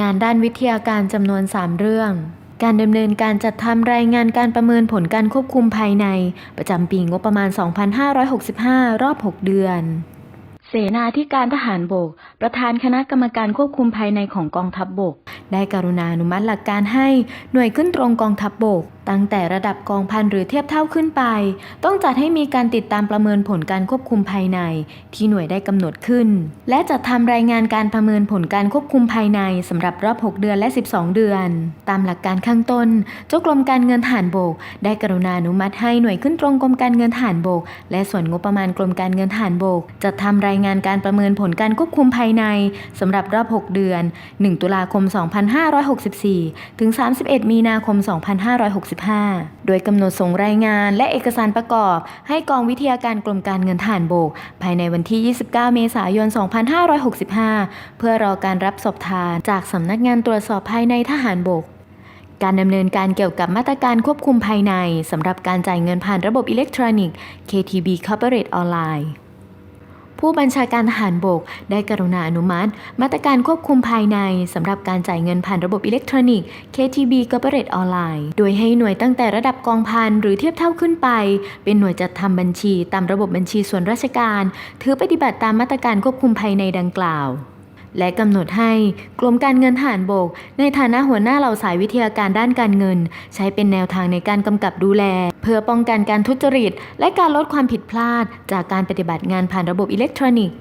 งานด้านวิทยาการจำนวน 3 เรื่อง การดำเนินการจัดทำรายงานการประเมินผลการควบคุมภายใน ประจำปีงบประมาณ 2565 รอบ 6 เดือน เสนาธิการทหารบก ประธานคณะกรรมการควบคุมภายในของกองทัพบบก ได้กรุณาอนุมัติหลักการให้หน่วยขึ้นตรงกองทัพบบก ตั้งแต่ระดับกองพันหรือเทียบเท่าขึ้นไป ต้องจัดให้มีการติดตามประเมินผลการควบคุมภายใน ที่หน่วยได้กำหนดขึ้น และจัดทำรายงานการประเมินผลการควบคุมภายในสำหรับรอบ 6 เดือนและ 12 เดือน ตามหลักการข้างต้น เจ้ากรมการเงินทหารบก ได้กรุณาอนุมัติให้หน่วยขึ้นตรงกรมการเงินทหารบก และส่วนงบประมาณกรมการเงินทหารบกจัดทำรายงานการประเมินผลการควบคุมภายในสำหรับรอบ 6 เดือน 1 ตุลาคม 2564 ถึง 31 มีนาคม2565 โดยกำหนดส่งรายงานและเอกสารประกอบ ให้กองวิทยาการกรมการเงินทหารบก ภายในวันที่ 29 เมษายน 2565 เพื่อรอการรับสอบทานจากสำนักงานตรวจสอบภายในทหารบกการดำเนินการเกี่ยวกับมาตรการควบคุมภายในสำหรับการจ่ายเงินผ่านระบบอิเล็กทรอนิกส์ KTB Corporate Online ผู้บัญชาการทหารบก ได้กรุณาอนุมัติ มาตรการควบคุมภายในสำหรับการจ่ายเงินผ่านระบบอิเล็กทรอนิกส์ KTB Corporate Online โดยให้หน่วยตั้งแต่ระดับกองพันหรือเทียบเท่าขึ้นไป เป็นหน่วยจัดทำบัญชีตามระบบบัญชีส่วนราชการ ถือปฏิบัติตามมาตรการควบคุมภายในดังกล่าวและกำหนดให้กรมการเงินทหารบก ในฐานะหัวหน้าเหล่าสายวิทยาการด้านการเงิน ใช้เป็นแนวทางในการกำกับดูแล พื่อป้องกันการทุจริต และการลดความผิดพลาด จากการปฏิบัติงานผ่านระบบอิเล็กทรอนิกส์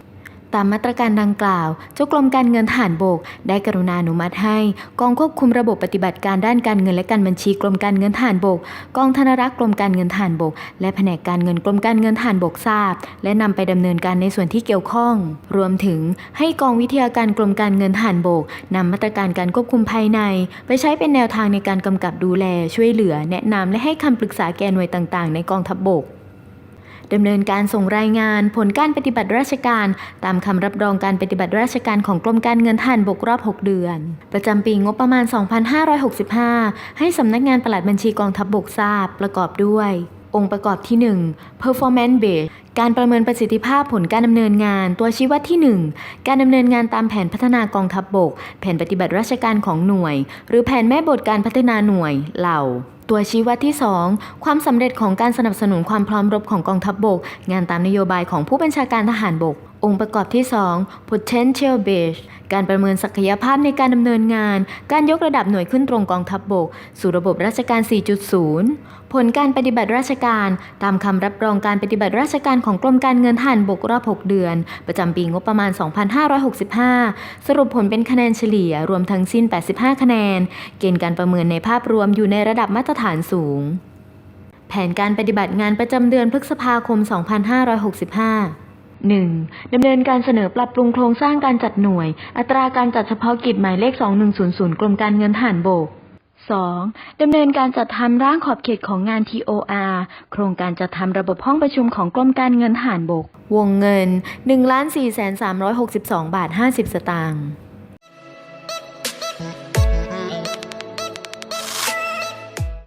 ามมาตรการดังกล่าวเจ้ากรมการเงินทหารบก ได้กรุณาอนุมัติให้ กองควบคุมระบบปฏิบัติการด้านการเงินและการบัญชีกรมการเงินทหารบก กองธนรักษ์กรมการเงินทหารบก และแผนกการเงินกรมการเงินทหารบกทราบ และนำไปดำเนินการในส่วนที่เกี่ยวข้อง รวมถึงให้กองวิทยาการกรมการเงินทหารบกนำมาตรการการควบคุมภายใน ไปใช้เป็นแนวทางในการกำกับดูแล ช่วยเหลือ แนะนำและให้คำปรึกษาแก่หน่วยต่าง ๆ ในกองทัพบบก ดำเนินการส่งรายงานผลการปฏิบัติราชการ ตามคำรับรองการปฏิบัติราชการของกรมการเงินทหารบกรอบ 6 เดือน ประจำปีงบประมาณ 2565 ให้สำนักงานปลัดบัญชีกองทัพบบกทราบประกอบด้วย องค์ประกอบที่ 1 performance based การประเมินประสิทธิภาพผลการดำเนินงาน ตัวชี้วัดที่ 1 การดำเนินงานตามแผนพัฒนากองทัพบบก แผนปฏิบัติราชการของหน่วย หรือแผนแม่บทการพัฒนาหน่วยเหล่า ตัวชี้วัดที่ 2 ความสำเร็จของการสนับสนุนความพร้อมรบของกองทัพบบก งานตามนโยบายของผู้บัญชาการทหารบกองค์ประกอบที่ 2 potential base การประเมินศักยภาพในการดำเนินงาน การยกระดับหน่วยขึ้นตรงกองทัพบบก สู่ระบบราชการ 4.0 ผลการปฏิบัติราชการ ตามคำรับรองการปฏิบัติราชการของกรมการเงินทหารบกรอบ 6 เดือน ประจำปีงบประมาณ 2565 สรุปผลเป็นคะแนนเฉลี่ยรวมทั้งสิ้น 85 คะแนน เกณฑ์การประเมินในภาพรวมอยู่ในระดับมาตรฐานสูง แผนการปฏิบัติงานประจำเดือนพฤษภาคม 2565 1. ดำเนินการเสนอปรับปรุงโครงสร้างการจัดหน่วย อัตราการจัดเฉพาะกิจหมายเลข 2100 กรมการเงินทหารบก 2. ดำเนินการจัดทำร่างขอบเขตของงาน TOR โครงการจัดทำระบบห้องประชุมของกรมการเงินทหารบก วงเงิน 1 4 3 6 2 บาท 50 สตางค์